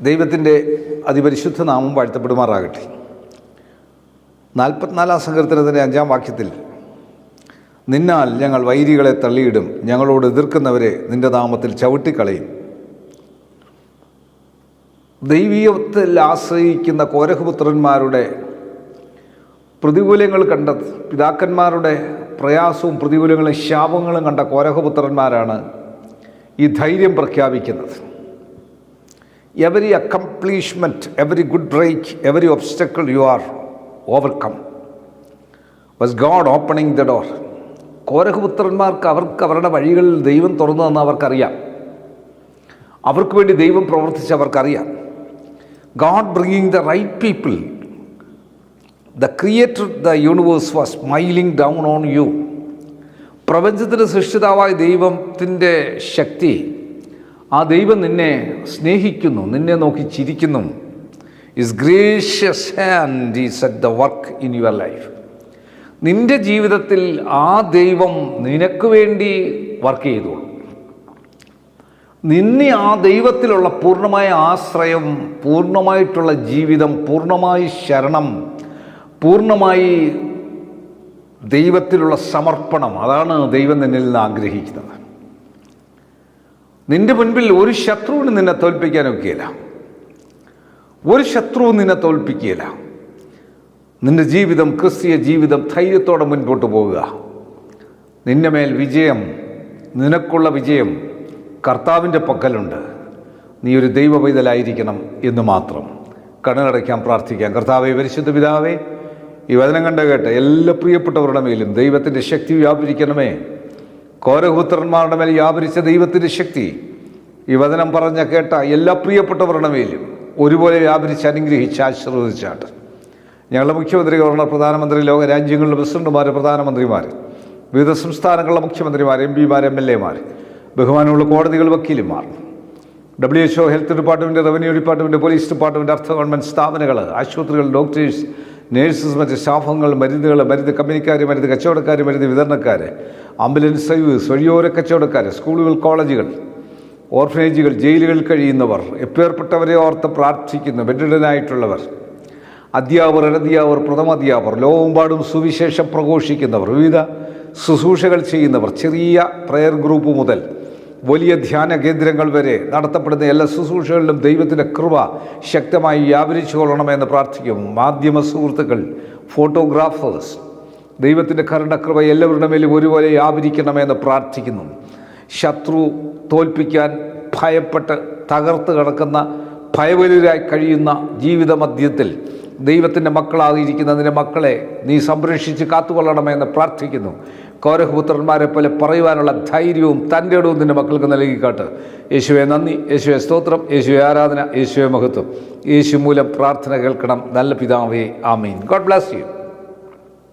ദൈവത്തിന്റെ അതിപരിശുദ്ധ നാമം വാഴ്ത്തപ്പെടുമാറാകട്ടെ. നാൽപ്പത്തിനാലാം സങ്കീർത്തനത്തിന്റെ അഞ്ചാം വാക്യത്തിൽ നിന്നാൽ ഞങ്ങൾ വൈരികളെ തള്ളിയിടും ഞങ്ങളോട് എതിർക്കുന്നവരെ നിന്റെ നാമത്തിൽ ചവിട്ടിക്കളയും. ദൈവീയത്തിൽ ആശ്രയിക്കുന്ന കോരഹപുത്രന്മാരുടെ പ്രതികൂലങ്ങൾ കണ്ട പിതാക്കന്മാരുടെ പ്രയാസവും പ്രതികൂലങ്ങളും ശാപങ്ങളും കണ്ട കോരഹപുത്രന്മാരാണ് ഈ ധൈര്യം പ്രഖ്യാപിക്കുന്നത്. Every accomplishment every good break every obstacle you are overcome was God opening the door കോരഹപുത്രന്മാർക്ക് അവർക്ക് അവരുടെ വഴികളിൽ ദൈവം തുറന്നു തന്ന അവർക്കറിയാം. അവർക്ക് വേണ്ടി ദൈവം പ്രവർത്തിച്ച് അവർക്കറിയാം. God bringing the right people the creator the universe was smiling down on you പ്രപഞ്ചത്തിന്റെ സൃഷ്ടിതാവായ ദൈവത്തിന്റെ ശക്തി ആ ദൈവം നിന്നെ സ്നേഹിക്കുന്നു നിന്നെ നോക്കി ചിരിക്കുന്നു. Is gracious and is at the work in your life നിന്റെ ജീവിതത്തിൽ ആ ദൈവം നിനക്ക് വേണ്ടി വർക്ക് ചെയ്തോളൂ നിന്നെ ആ ദൈവത്തിലുള്ള പൂർണമായ ആശ്രയം പൂർണമായിട്ടുള്ള ജീവിതം പൂർണമായി ശരണം പൂർണമായി ദൈവത്തിലുള്ള സമർപ്പണം അതാണ് ദൈവം നിന്നിൽ നിന്ന് ആഗ്രഹിക്കുന്നത്. നിന്റെ മുൻപിൽ ഒരു ശത്രുവിന് നിന്നെ തോൽപ്പിക്കാനൊക്കെയില്ല ഒരു ശത്രുവും നിന്നെ തോൽപ്പിക്കുകയില്ല. നിന്റെ ജീവിതം ക്രിസ്തീയ ജീവിതം ധൈര്യത്തോടെ മുൻപോട്ട് പോവുക നിന്റെ മേൽ വിജയം നിനക്കുള്ള വിജയം കർത്താവിന്റെ പക്കലുണ്ട്. നീ ഒരു ദൈവ പൈതലായിരിക്കണം എന്ന് മാത്രം കണ്ണടയ്ക്കാൻ പ്രാർത്ഥിക്കാം. കർത്താവെ പരിശുദ്ധ പിതാവേ ഈ വചനം കണ്ട കേട്ട എല്ലാ പ്രിയപ്പെട്ടവരുടെ മേലും ദൈവത്തിന്റെ ശക്തി വ്യാപരിക്കണമേ. കോരപുത്രന്മാരുടെ മേൽ വ്യാപരിച്ച ദൈവത്തിന്റെ ശക്തി. ഈ വചനം പറഞ്ഞ കേട്ട എല്ലാ പ്രിയപ്പെട്ടവരുടെ മേലും ഒരുപോലെ വ്യാപരിച്ച് അനുഗ്രഹിച്ച് ആശീർവദിച്ചാട്ട്. ഞങ്ങളുടെ മുഖ്യമന്ത്രി ഗവർണർ പ്രധാനമന്ത്രി ലോക രാജ്യങ്ങളിലെ പ്രസിഡന്റുമാർ പ്രധാനമന്ത്രിമാർ വിവിധ സംസ്ഥാനങ്ങളിലെ മുഖ്യമന്ത്രിമാർ എം പിമാർ എം എൽ എമാർ ബഹുമാനമുള്ള കോടതികൾ വക്കീലുമാർ W H O health department revenue department police department അർത്ഥ ഗവൺമെന്റ് സ്ഥാപനങ്ങൾ ആശുപത്രികൾ ഡോക്ടേഴ്സ് നേഴ്സസ് മറ്റ് സ്റ്റാഫുകൾ മരുന്നുകൾ മരുന്ന് കമ്പനിക്കാർ മരുന്ന് കച്ചവടക്കാർ മരുന്ന് വിതരണക്കാർ ആംബുലൻസ് സർവീസ് വഴിയോര കച്ചവടക്കാർ സ്കൂളുകൾ കോളേജുകൾ ഓർഫനേജുകൾ ജയിലുകളിൽ കഴിയുന്നവർ എപ്പേർപ്പെട്ടവരെ ഓർത്ത് പ്രാർത്ഥിക്കുന്ന ബെഡിഡനായിട്ടുള്ളവർ അധ്യാപകർ അനധ്യാപകർ പ്രഥമാധ്യാപകർ ലോകമെമ്പാടും സുവിശേഷം പ്രഘോഷിക്കുന്നവർ വിവിധ ശുശ്രൂഷകൾ ചെയ്യുന്നവർ ചെറിയ പ്രയർ ഗ്രൂപ്പ് മുതൽ വലിയ ധ്യാന കേന്ദ്രങ്ങൾ വരെ നടത്തപ്പെടുന്ന എല്ലാ ശുശ്രൂഷകളിലും ദൈവത്തിന്റെ കൃപ ശക്തമായി വ്യാപരിച്ചു കൊള്ളണമെന്ന് പ്രാർത്ഥിക്കും. മാധ്യമ സുഹൃത്തുക്കൾ ഫോട്ടോഗ്രാഫേഴ്സ് ദൈവത്തിന്റെ കരുണകൃപ എല്ലാവരുടെ മേലും ഒരുപോലെ വ്യാപരിക്കണമെന്ന് പ്രാർത്ഥിക്കുന്നു. ശത്രു തോൽപ്പിക്കാൻ ഭയപ്പെട്ട് തകർത്ത് കിടക്കുന്ന ഭയവലരായി കഴിയുന്ന ജീവിത മധ്യത്തിൽ ദൈവത്തിന്റെ മക്കളായിരിക്കുന്ന നിന്റെ മക്കളെ നീ സംരക്ഷിച്ച് കാത്തുകൊള്ളണമെന്ന് പ്രാർത്ഥിക്കുന്നു. കൗരഹപുത്രന്മാരെ പോലെ പറയുവാനുള്ള ധൈര്യവും തന്റെ ഇടവും നിന്റെ മക്കൾക്ക് നൽകിക്കാട്ട്. യേശുവെ നന്ദി. യേശുവെ സ്തോത്രം. യേശുവെ ആരാധന. യേശുവെ മഹത്വം. യേശു മൂലം പ്രാർത്ഥന കേൾക്കണം. നല്ല പിതാവേ ആമീൻ. ഗോഡ് ബ്ലാസ് യു.